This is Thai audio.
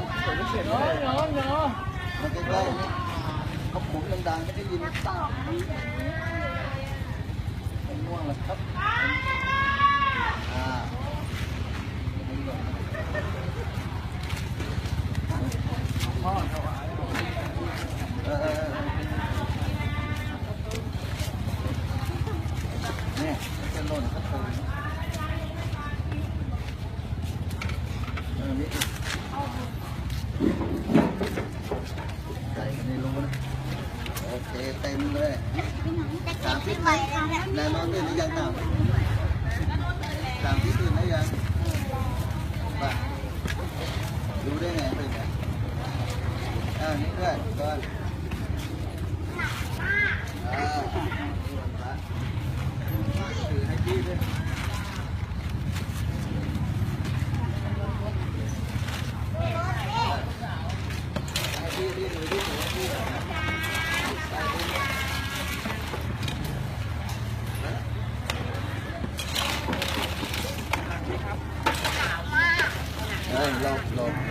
อนมันใกล้ๆเขาผมดังๆไม่ได้ยินตั้งไม่ง่วงหรอกครับอ่าเออเออเออเนี่ยจะหล่นครับผมเออนี่ใส่กันในรูนะ โอเคเต็มเลยสามทิศไหนแน่นอนตื่นหรือยังตามสามทิศตื่นหรือยังไปรู้ได้ไงตื่นอะอ่านี่ด้วยก่อนอ่าถือให้พี่ด้วยให้พี่พี่ถือพี่ถือให้พี่หน่อยนะไปพี่ เฮ้ยหลบหลบห